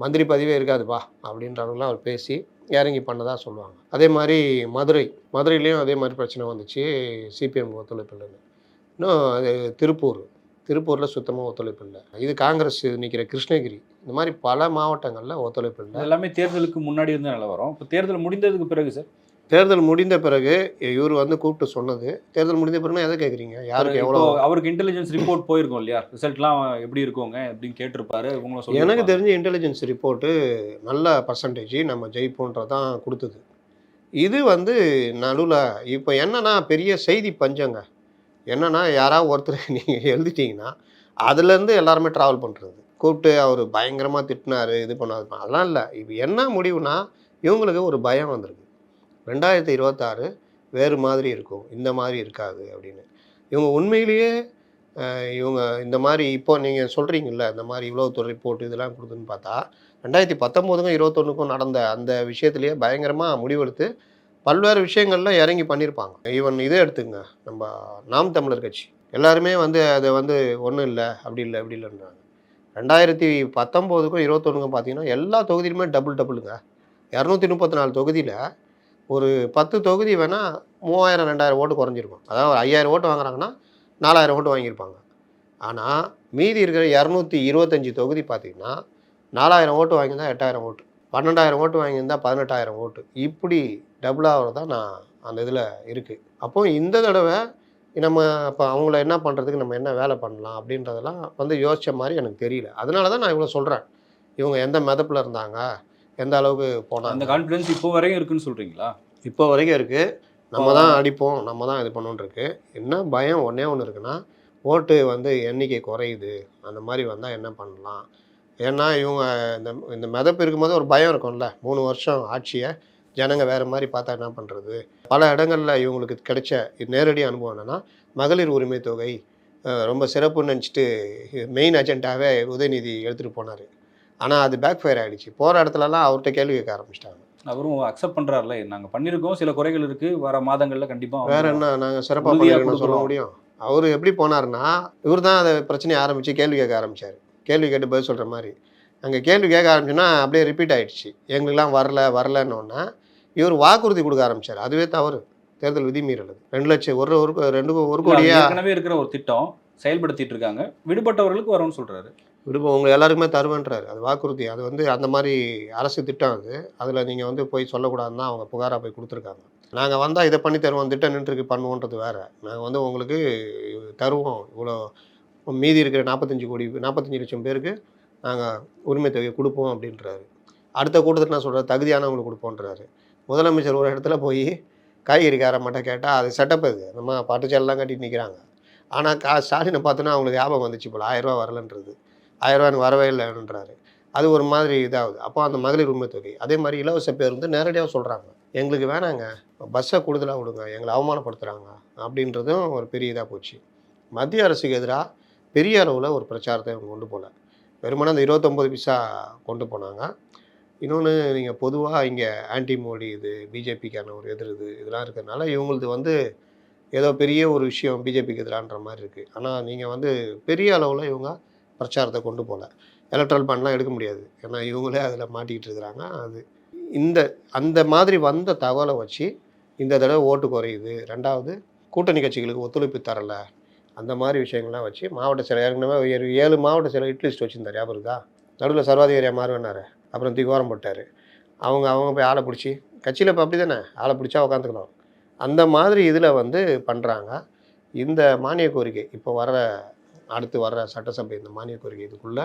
மந்திரி பதவியே இருக்காதுப்பா அப்படின்றவங்களாம் அவர் பேசி இறங்கி பண்ணதாக சொல்லுவாங்க. அதே மாதிரி மதுரை மதுரையிலையும் அதே மாதிரி பிரச்சனை வந்துச்சு சிபிஎம் ஒத்துழைப்பு இல்லைன்னு இன்னும் அது திருப்பூர். திருப்பூரில் சுத்தமாக ஒத்துழைப்பு இல்லை. இது காங்கிரஸ் நிற்கிற கிருஷ்ணகிரி இந்த மாதிரி பல மாவட்டங்களில் ஒத்துழைப்பு இல்லை. எல்லாமே தேர்தலுக்கு முன்னாடி இருந்த நிலவரம் இப்போ தேர்தல் முடிந்ததுக்கு பிறகு சார்? தேர்தல் முடிந்த பிறகு இவர் வந்து கூப்பிட்டு சொன்னது. தேர்தல் முடிந்த பிறகுனா எதை கேட்குறீங்க யாருக்கு எவ்வளோ அவருக்கு இன்டெலிஜென்ஸ் ரிப்போர்ட் போயிருக்கும் இல்லையா? ரிசல்ட்லாம் எப்படி இருக்குங்க? அப்படின்னு கேட்டிருப்பாரு. சொல்லி எனக்கு தெரிஞ்ச இன்டெலிஜென்ஸ் ரிப்போர்ட்டு நல்ல பர்சன்டேஜ் நம்ம ஜெயிப்போன்றதான் கொடுத்தது. இது வந்து நடுவில் இப்போ என்னன்னா பெரிய செய்தி பஞ்சங்க. என்னன்னா யாராவது ஒருத்தர் நீங்கள் எழுதிட்டீங்கன்னா அதுலேருந்து எல்லாருமே ட்ராவல் பண்ணுறது கூப்பிட்டு அவர் பயங்கரமாக திட்டினாரு இது பண்ணாரு. அதெல்லாம் இல்லை. இப்போ என்ன முடிவுனா இவங்களுக்கு ஒரு பயம் வந்திருக்கு. ரெண்டாயிரத்தி இருபத்தாறு வேறு மாதிரி இருக்கும். இந்த மாதிரி இருக்காது அப்படின்னு. இவங்க உண்மையிலேயே இவங்க இந்த மாதிரி இப்போ நீங்கள் சொல்கிறீங்கல்ல இந்த மாதிரி இவ்வளோ துறை ரிப்போர்ட் இதெல்லாம் கொடுத்துன்னு பார்த்தா ரெண்டாயிரத்தி பத்தொம்போதுக்கும் இருபத்தொன்றுக்கும் நடந்த அந்த விஷயத்துலேயே பயங்கரமாக முடிவெடுத்து பல்வேறு விஷயங்கள்லாம் இறங்கி பண்ணியிருப்பாங்க ஈவன் இதை எடுத்துங்க நம்ம நாம் தமிழர் கட்சி. எல்லாருமே வந்து அதை வந்து ஒன்றும் இல்லை அப்படி இல்லை அப்படி இல்லைன்றாங்க. ரெண்டாயிரத்தி பத்தொம்போதுக்கும் இருபத்தொன்றுக்கும் பார்த்தீங்கன்னா எல்லா தொகுதியிலுமே டபுள் டபுளுங்க இரநூத்தி முப்பத்தி நாலு தொகுதியில் ஒரு பத்து தொகுதி வேணால் மூவாயிரம் ரெண்டாயிரம் ஓட்டு குறைஞ்சிருக்கும். அதாவது ஒரு ஐயாயிரம் ஓட்டு வாங்குறாங்கன்னா நாலாயிரம் ஓட்டு வாங்கியிருப்பாங்க. ஆனால் மீதி இருக்கிற இரநூத்தி இருபத்தஞ்சி தொகுதி பார்த்தீங்கன்னா நாலாயிரம் ஓட்டு வாங்கியிருந்தால் எட்டாயிரம் ஓட்டு பன்னெண்டாயிரம் ஓட்டு வாங்கியிருந்தா பதினெட்டாயிரம் ஓட்டு. இப்படி டபுளாகிறது தான் நான் அந்த இதில் இருக்குது அப்போ இந்த தடவை நம்ம இப்போ அவங்கள என்ன பண்ணுறதுக்கு நம்ம என்ன வேலை பண்ணலாம் அப்படின்றதெல்லாம் வந்து யோசித்த மாதிரி எனக்கு தெரியல. அதனால தான் நான் இவ்வளோ சொல்கிறேன் இவங்க எந்த மெதப்பில் இருந்தாங்க எந்த அளவுக்கு அந்த போனாங்க கான்ஃபிடன்ஸ் இப்போ வரையும் இருக்குன்னு சொல்றீங்களா? இப்போ வரைக்கும் இருக்குது நம்ம தான் அடிப்போம் நம்ம தான் இது பண்ணோன்னு இருக்கு. என்ன பயம் ஒன்றே ஒன்று இருக்குன்னா ஓட்டு வந்து எண்ணிக்கை குறையுது. அந்த மாதிரி வந்தால் என்ன பண்ணலாம்? ஏன்னா இவங்க இந்த இந்த மிதப்பு இருக்கும்போது ஒரு பயம் இருக்கும்ல. மூணு வருஷம் ஆட்சியை ஜனங்க வேறு மாதிரி பார்த்தா என்ன பண்ணுறது பல இடங்களில் இவங்களுக்கு கிடைச்ச நேரடி அனுபவம் என்னென்னா மகளிர் உரிமை தொகை ரொம்ப சிறப்புன்னு நினச்சிட்டு மெயின் அஜெண்டாவே உதயநிதி எடுத்துகிட்டு போனார். ஆனால் அது பேக் ஃபயர் ஆகிடுச்சு போகிற இடத்துலலாம் அவர்கிட்ட கேள்வி கேட்க ஆரம்பிச்சிட்டாங்க. அவரும் அக்செப்ட் பண்றாருல. நாங்க பண்ணிருக்கோம். சில குறைகள் இருக்கு. வர மாதங்கள்ல கண்டிப்பா வேற. என்ன? நாங்கள் சிறப்பாக உறுதியா பண்ணிருக்கோம்னு சொல்ல. முடியும். அவர் எப்படி போனாருன்னா இவர் தான் அதை பிரச்சனையை ஆரம்பித்து கேள்வி கேட்க ஆரம்பிச்சார். கேள்வி கேட்டு பதில் சொல்கிற மாதிரி. அங்கே கேள்வி கேட்க ஆரம்பிச்சோன்னா அப்படியே ரிப்பீட் ஆயிடுச்சு. எங்களுக்கெல்லாம் வரல வரலன்னொன்னே இவர் வாக்குறுதி கொடுக்க ஆரம்பிச்சார். அதுவே தவறு. தேர்தல் விதிமீறல் அது. ரெண்டு லட்சம் ஒரு ஒரு ரெண்டு ஒரு இல்ல, அது கோடியா ஏற்கனவே இருக்கிற ஒரு திட்டம் செயல்படுத்திட்டு இருக்காங்க. விடுபட்டவர்களுக்கு வரும்னு சொல்றாரு. விடுப்போம் உங்க எல்லாருக்குமே தருவேன்றாரு. அது வாக்குறுதி. அது வந்து அந்த மாதிரி அரசு திட்டம் அது. அதில் நீங்கள் வந்து போய் சொல்லக்கூடாதுன்னு தான் அவங்க புகாராக போய் கொடுத்துருக்காங்க. நாங்கள் வந்தால் இதை பண்ணி தருவோம் திட்டம் நின்றுருக்கு பண்ணுவோன்றது வேற. நாங்கள் வந்து உங்களுக்கு தருவோம். இவ்வளோ மீதி இருக்கிற நாற்பத்தஞ்சு கோடி நாற்பத்தஞ்சு லட்சம் பேருக்கு நாங்கள் உரிமை தொகை கொடுப்போம் அப்படின்றாரு. அடுத்த கூட்டத்தில் நான் சொல்கிறேன் தகுதியானவங்களுக்கு கொடுப்போன்றாரு. முதலமைச்சர் ஒரு இடத்துல போய் காய்கறிக்கார மட்டும் கேட்டால் அது செட்டப் அது நம்ம பட்டுச்சேலாம் கட்டிட்டு நிற்கிறாங்க ஆனால் கா ஸ்டாலினை பார்த்தோன்னா அவங்களுக்கு ஞாபகம் வந்துச்சு போல். ஆயிரரூவா வரலன்றது. ஆயிரரூவான்னு வரவே இல்லைன்றாரு. அது ஒரு மாதிரி இதாகுது. அப்போ அந்த மகளிர் உரிமை தொகை அதே மாதிரி இலவச பேருந்து நேரடியாக சொல்கிறாங்க எங்களுக்கு வேணாங்க. பஸ்ஸை கூடுதலாக விடுங்க. எங்களை அவமானப்படுத்துகிறாங்க அப்படின்றதும் ஒரு பெரிய இதாக போச்சு. மத்திய அரசுக்கு எதிராக பெரிய அளவில் ஒரு பிரச்சாரத்தை கொண்டு போகல வெறுமனே அந்த இருபத்தொம்பது பிசா கொண்டு போனாங்க. இன்னொன்று நீங்கள் பொதுவாக இங்கே ஆன்டி மோடி இது பிஜேபிக்கான ஒரு எதிர் இது இதெல்லாம் இருக்கிறதுனால இவங்களது வந்து ஏதோ பெரிய ஒரு விஷயம் பிஜேபிக்கு எதிரான்ற மாதிரி இருக்குது ஆனால் நீங்கள் வந்து பெரிய அளவில் இவங்க பிரச்சாரத்தை கொண்டு போகல எலக்ட்ரல் பண்ணலாம் எடுக்க முடியாது. ஏன்னா இவங்களே அதில் மாட்டிக்கிட்டு இருக்கிறாங்க. அது இந்த அந்த மாதிரி வந்த தகவலை வச்சு இந்த தடவை ஓட்டு குறையுது. ரெண்டாவது கூட்டணி கட்சிகளுக்கு ஒத்துழைப்பு தரலை. அந்த மாதிரி விஷயங்கள்லாம் வச்சு மாவட்ட செயலர் ஏற்கனவே ஏழு ஏழு மாவட்ட செயலர் இட்லிஸ்ட் வச்சுருந்தார். ஞாபகம் இருக்கா? நடுவில் சர்வாதிகாரியாக மாறுவேனாரு அப்புறம் தூக்கி ஓரம் போட்டார். அவங்க அவங்க போய் ஆளை பிடிச்சி கட்சியில் இப்போ அப்படி தானே ஆளை பிடிச்சா உக்காந்துக்கலாம் அந்த மாதிரி இதில் வந்து பண்ணுறாங்க இந்த மானிய கோரிக்கை இப்போ வர்ற அடுத்து வர்ற சட்டசபை இந்த மானிய கோரிக்கை இதுக்குள்ளே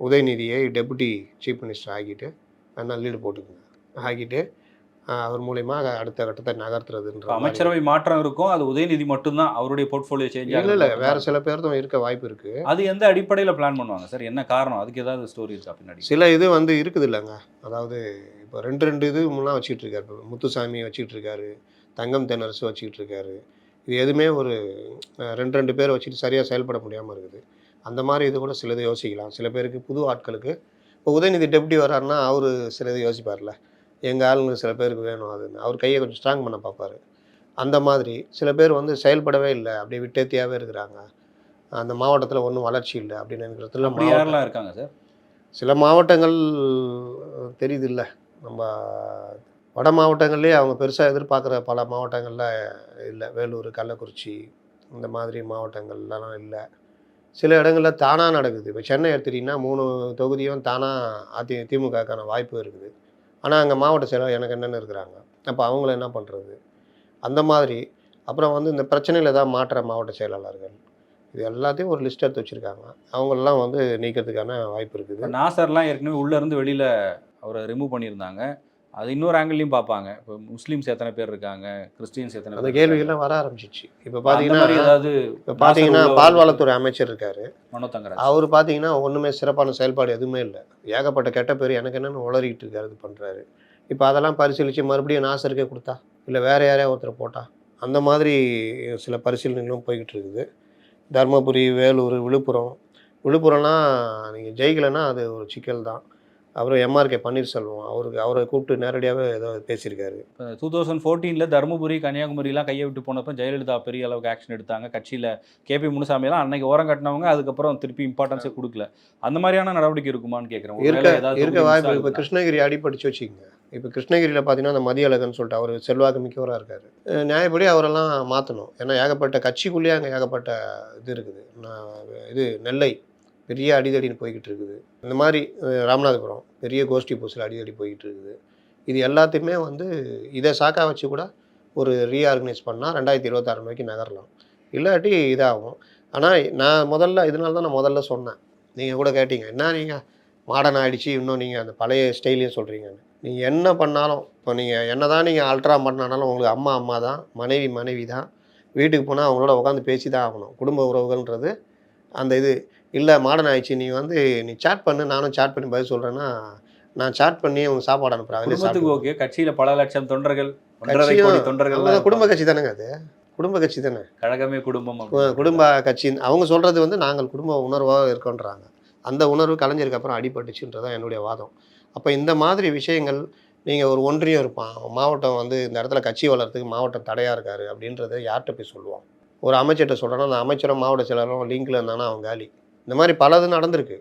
உதயநிதியை டெபுட்டி சீஃப் மினிஸ்டர் ஆக்கிட்டு வேணால் லீடு போட்டுக்கோங்க. ஆக்கிட்டு அவர் மூலயமா அடுத்த கட்டத்தை நகர்த்துறதுன்ற. அமைச்சரவை மாற்றம் இருக்கும். அது உதயநிதி மட்டும்தான் அவருடைய போர்ட்ஃபோலியோ சேஞ்ச் இல்லை இல்லை வேற சில பேர் தான் இருக்க வாய்ப்பு இருக்கு. அது எந்த அடிப்படையில பிளான் பண்ணுவாங்க? சார் என்ன காரணம்? அதுக்கு ஏதாவது ஸ்டோரி இருக்கா பின்னாடி? சில இது வந்து இருக்குது இல்லைங்க அதாவது இப்போ ரெண்டு ரெண்டு இது முன்னாள் வச்சுக்கிட்டு இருக்காரு இப்போ முத்துசாமி வச்சுக்கிட்டு இருக்காரு தங்கம் தென்னரசு வச்சுக்கிட்டு இருக்காரு இது எதுவுமே ஒரு ரெண்டு ரெண்டு பேர் வச்சுட்டு சரியாக செயல்பட முடியாமல் இருக்குது. அந்த மாதிரி இது கூட சிலது யோசிக்கலாம். சில பேருக்கு புது ஆட்களுக்கு இப்போ உதயநிதி டெப்டி வர்றாருன்னா அவர் சிலது யோசிப்பார்ல. எங்கள் ஆளுங்க சில பேருக்கு வேணும் அதுன்னு அவர் கையை கொஞ்சம் ஸ்ட்ராங் பண்ண பார்ப்பாரு. அந்த மாதிரி சில பேர் வந்து செயல்படவே இல்லை. அப்படியே விட்டேத்தியாகவே இருக்கிறாங்க. அந்த மாவட்டத்தில் ஒன்றும் வளர்ச்சி இல்லை அப்படின்னு நினைக்கிறதுல யாரெல்லாம் இருக்காங்க சார்? சில மாவட்டங்கள் தெரியுது இல்லை. நம்ம வட மாவட்டங்கள்லேயே அவங்க பெருசாக எதிர்பார்க்குற பல மாவட்டங்களில் இல்லை. வேலூர் கள்ளக்குறிச்சி இந்த மாதிரி மாவட்டங்கள்லாம் இல்லை. சில இடங்களில் தானாக நடக்குது. இப்போ சென்னை எடுத்துட்டிங்கன்னா மூணு தொகுதியும் தானாக அதி திமுகக்கான வாய்ப்பு இருக்குது. ஆனால் அங்கே மாவட்ட செயலர் எனக்கு என்னென்னு இருக்கிறாங்க? அப்போ அவங்கள என்ன பண்ணுறது அந்த மாதிரி. அப்புறம் வந்து இந்த பிரச்சனையில் தான் மாற்ற மாவட்ட செயலாளர்கள். இது எல்லாத்தையும் ஒரு லிஸ்ட் எடுத்து வச்சுருக்காங்க. அவங்களெலாம் வந்து நீக்கிறதுக்கான வாய்ப்பு இருக்குது. நாசர்லாம் ஏற்கனவே உள்ளேருந்து வெளியில் அவரை ரிமூவ் பண்ணியிருந்தாங்க. அது இன்னொரு ஆங்கிள்லையும் பார்ப்பாங்க. இப்போ முஸ்லீம்ஸ் எத்தனை பேர் இருக்காங்க? கிறிஸ்டியன்ஸ் எத்தனை அந்த கேள்விகள்லாம் வர ஆரம்பிச்சிச்சு. இப்போ பார்த்தீங்கன்னா ஏதாவது இப்போ பார்த்தீங்கன்னா பால்வளத்துறை அமைச்சர் இருக்காரு. மனோ தங்கராஜ். அவர் பார்த்தீங்கன்னா ஒன்றுமே சிறப்பான செயல்பாடு எதுவுமே இல்லை. ஏகப்பட்ட கெட்ட பேர் எனக்கு என்னென்னு உளறிட்டு இருக்காரு இது பண்ணுறாரு இப்போ அதெல்லாம் பரிசீலித்து மறுபடியும் நாசருக்கே கொடுத்தா? இல்லை வேற யாரையா ஒருத்தர் போட்டா? அந்த மாதிரி சில பரிசீலனைகளும் போய்கிட்டு இருக்குது. தருமபுரி வேலூர் விழுப்புரம். விழுப்புரம்லாம் நீங்கள் ஜெயிக்கலைன்னா அது ஒரு சிக்கல் தான் அப்புறம் எம்ஆர்கே பன்னீர்செல்வம் அவருக்கு அவரை கூப்பிட்டு நேரடியாகவே ஏதோ பேசியிருக்காரு. டூ தௌசண்ட் ஃபோர்டீனில் தருமபுரி கன்னியாகுமரிலாம் கையை விட்டு போனப்போ ஜெயலலிதா பெரிய அளவுக்கு ஆக்ஷன் எடுத்தாங்க. கட்சியில் கேபி முனுசாமிலாம் அன்னைக்கு ஓரம் கட்டினவங்க அதுக்கப்புறம் திருப்பி இம்பார்ட்டன்ஸே கொடுக்கல. அந்த மாதிரியான நடவடிக்கை இருக்குமான்னு கேட்குறேன் இருக்க இருக்க வாய்ப்பு இப்போ கிருஷ்ணகிரி அடிப்படிச்சு வச்சுக்கோங்க. இப்போ கிருஷ்ணகிரியில் பார்த்தீங்கன்னா அந்த மதிய அழகன் சொல்லிட்டு அவர் செல்வாக்கு மிக்கவராக இருக்கார். நியாயப்படி அவரெல்லாம் மாற்றணும் ஏன்னா ஏகப்பட்ட கட்சிக்குள்ளேயே அங்கே ஏகப்பட்ட இது இருக்குது. நான் இது நெல்லை பெரிய அடிதடின்னு போய்கிட்டு இருக்குது. இந்த மாதிரி ராமநாதபுரம் பெரிய கோஷ்டி பூசில் அடிதடி போய்கிட்டு இருக்குது. இது எல்லாத்தையுமே வந்து இதை சாக்கா வச்சு கூட ஒரு ரீஆர்கனைஸ் பண்ணால் ரெண்டாயிரத்தி இருபத்தாறு வரைக்கும் நகரலாம். இல்லாட்டி இதாகும். ஆனால் நான் முதல்ல இதனால தான் நான் முதல்ல சொன்னேன். நீங்கள் கூட கேட்டீங்க என்ன நீங்கள் மாடர்ன் ஆகிடுச்சு இன்னும் நீங்கள் அந்த பழைய ஸ்டைலையும் சொல்கிறீங்கன்னு நீங்கள் என்ன பண்ணாலும் இப்போ நீங்கள் என்ன தான் நீங்கள் அல்ட்ரா பண்ணாலும் உங்களுக்கு அம்மா அம்மா தான் மனைவி மனைவி தான். வீட்டுக்கு போனால் அவங்களோட உட்காந்து பேசி தான் ஆகணும். குடும்ப உறவுகள்ன்றது அந்த இது இல்லை மாடர்ன் ஆயிடுச்சு. நீ வந்து நீ சாட் பண்ணு. நானும் சாட் பண்ணி பதில் சொல்கிறேன்னா நான் சாட் பண்ணி அவங்க சாப்பாடு குடும்பத்துக்கு ஓகே கட்சியில பல லட்சம் தொண்டர்கள் தொண்டர்கள் குடும்ப கட்சி தானேங்க அது? குடும்ப கட்சி தானே? கழகமே குடும்பம். குடும்ப கட்சி. அவங்க சொல்கிறது வந்து நாங்கள் குடும்ப உணர்வாக இருக்கோன்றாங்க. அந்த உணர்வு கலைஞருக்கு அப்புறம் அடிபட்டுச்சுன்றதான் என்னுடைய வாதம். அப்போ இந்த மாதிரி விஷயங்கள் நீங்கள் ஒரு ஒன்றியம் இருப்பான். மாவட்டம் வந்து இந்த இடத்துல கட்சி வளர்றதுக்கு மாவட்டம் தடையாக இருக்காரு அப்படின்றத யார்கிட்ட போய் சொல்லுவான்? ஒரு அமைச்சர்கிட்ட சொல்கிறோன்னா அந்த அமைச்சரும் மாவட்ட செயலரும் லிங்கில் இருந்தானா அவன் காலி. இந்த மாதிரி பலது நடந்திருக்கு.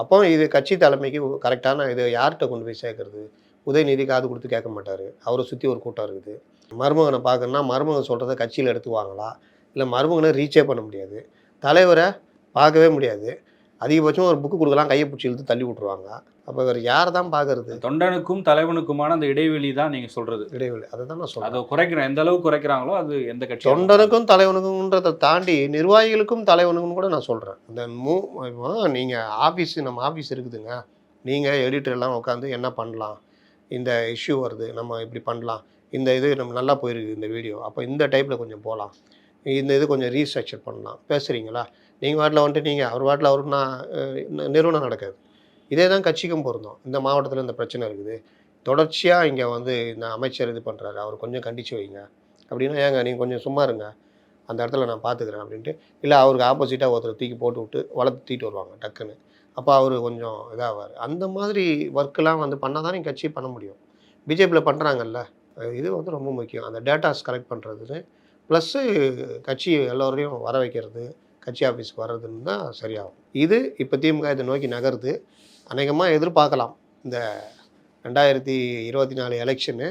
அப்போ இது கட்சி தலைமைக்கு கரெக்டான இது யார்கிட்ட கொண்டு போய் சேர்க்கறது? உதயநிதி காது கொடுத்து கேட்க மாட்டார். அவரை சுற்றி ஒரு கூட்டம் இருக்குது. மருமகனை பார்க்கணுன்னா மருமகன் சொல்கிறத கட்சியில் எடுத்துவாங்களா இல்லை மருமகனை ரீச்சே பண்ண முடியாது. தலைவரை பார்க்கவே முடியாது. அதிகபட்சம் ஒரு புக்கு கொடுக்கலாம் கையை பிடிச்சி இழுத்து தள்ளி விட்ருவாங்க அப்போ வேறு யாரை தான் பார்க்கறது தொண்டனுக்கும் தலைவனுக்குமான அந்த இடைவெளி தான் நீங்க சொல்றது. இடைவெளி. அதை தான் நான் சொல்கிறேன் அதை குறைக்கிறேன். எந்த அளவுக்கு குறைக்கிறாங்களோ அது எந்த கட்சி தொண்டனுக்கும் தலைவனுக்கும்ன்றதை தாண்டி நிர்வாகிகளுக்கும் தலைவனுக்கும் கூட நான் சொல்கிறேன் இந்த மூ நீங்கள் ஆஃபீஸ் நம்ம ஆஃபீஸ் இருக்குதுங்க. நீங்கள் எடிட்டர் எல்லாம் உட்காந்து என்ன பண்ணலாம்? இந்த இஷ்யூ வருது நம்ம இப்படி பண்ணலாம். இந்த இது நம்ம நல்லா போயிருக்கு இந்த வீடியோ அப்போ இந்த டைப்பில் கொஞ்சம் போகலாம் இந்த இது கொஞ்சம் ரீஸ்ட்ரக்சர் பண்ணலாம். பேசுகிறீங்களா நீங்கள் வாட்டில் வந்துட்டு நீங்கள் அவர் வாட்டில் அவருக்கு நான் நிறுவனம் நடக்காது. இதே தான் கட்சிக்கும் பொருந்தோம். இந்த மாவட்டத்தில் இந்த பிரச்சனை இருக்குது. தொடர்ச்சியாக இங்கே வந்து இந்த அமைச்சர் இது பண்ணுறாரு அவர் கொஞ்சம் கண்டித்து வைங்க. அப்படின்னா ஏங்க நீங்கள் கொஞ்சம் சும்மா இருங்க. அந்த இடத்துல நான் பார்த்துக்கிறேன் அப்படின்ட்டு. இல்லை அவருக்கு ஆப்போசிட்டாக ஒருத்தர் தூக்கி போட்டு விட்டு வளர்த்து தூக்கிட்டு வருவாங்க டக்குன்னு. அப்போ அவர் கொஞ்சம் இதாவார். அந்த மாதிரி ஒர்க்கெலாம் வந்து பண்ணால் தானே கட்சி பண்ண முடியும். பிஜேபியில் பண்ணுறாங்கல்ல இது வந்து ரொம்ப முக்கியம். அந்த டேட்டாஸ் கலெக்ட் பண்ணுறது ப்ளஸ்ஸு கட்சி எல்லோரையும் வர வைக்கிறது. கட்சி ஆஃபீஸ்க்கு வர்றதுன்னு தான் சரியாகும். இது இப்போ திமுக இதை நோக்கி நகருது. அநேகமாக எதிர்பார்க்கலாம். இந்த ரெண்டாயிரத்தி இருபத்தி நாலு எலெக்ஷனு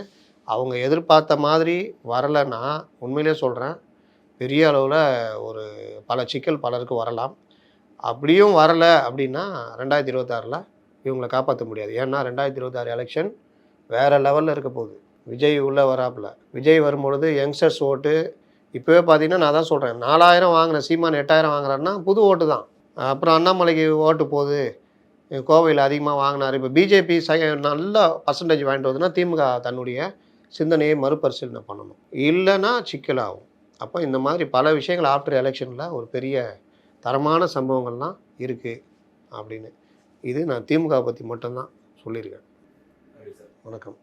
அவங்க எதிர்பார்த்த மாதிரி வரலைன்னா உண்மையிலே சொல்கிறேன் பெரிய அளவில் ஒரு பல சிக்கல் பலருக்கு வரலாம். அப்படியும் வரலை அப்படின்னா ரெண்டாயிரத்தி இருபத்தாறில் இவங்களை காப்பாற்ற முடியாது. ஏன்னா ரெண்டாயிரத்தி இருபத்தாறு எலெக்ஷன் வேறு லெவலில் இருக்க போகுது. விஜய் உள்ளே வராப்புல. விஜய் வரும்பொழுது யங்ஸ்டர்ஸ் ஓட்டு இப்போவே பார்த்தீங்கன்னா நான் தான் சொல்கிறேன் நாலாயிரம் வாங்கின சீமான் எட்டாயிரம் வாங்குறாருன்னா புது ஓட்டு தான். அப்புறம் அண்ணாமலைக்கு ஓட்டு போகுது. கோவையில் அதிகமாக வாங்கினார். இப்போ பிஜேபி சை நல்ல பர்சன்டேஜ் வாங்கிட்டு வந்ததுன்னா திமுக தன்னுடைய சிந்தனையை மறுபரிசீலனை பண்ணணும். இல்லைன்னா சிக்கலாகும். அப்போ இந்த மாதிரி பல விஷயங்கள் ஆஃப்டர் எலெக்ஷனில் ஒரு பெரிய தரமான சம்பவங்கள்லாம் இருக்குது அப்படின்னு. இது நான் திமுக பற்றி மட்டும்தான் சொல்லியிருக்கேன். வணக்கம்.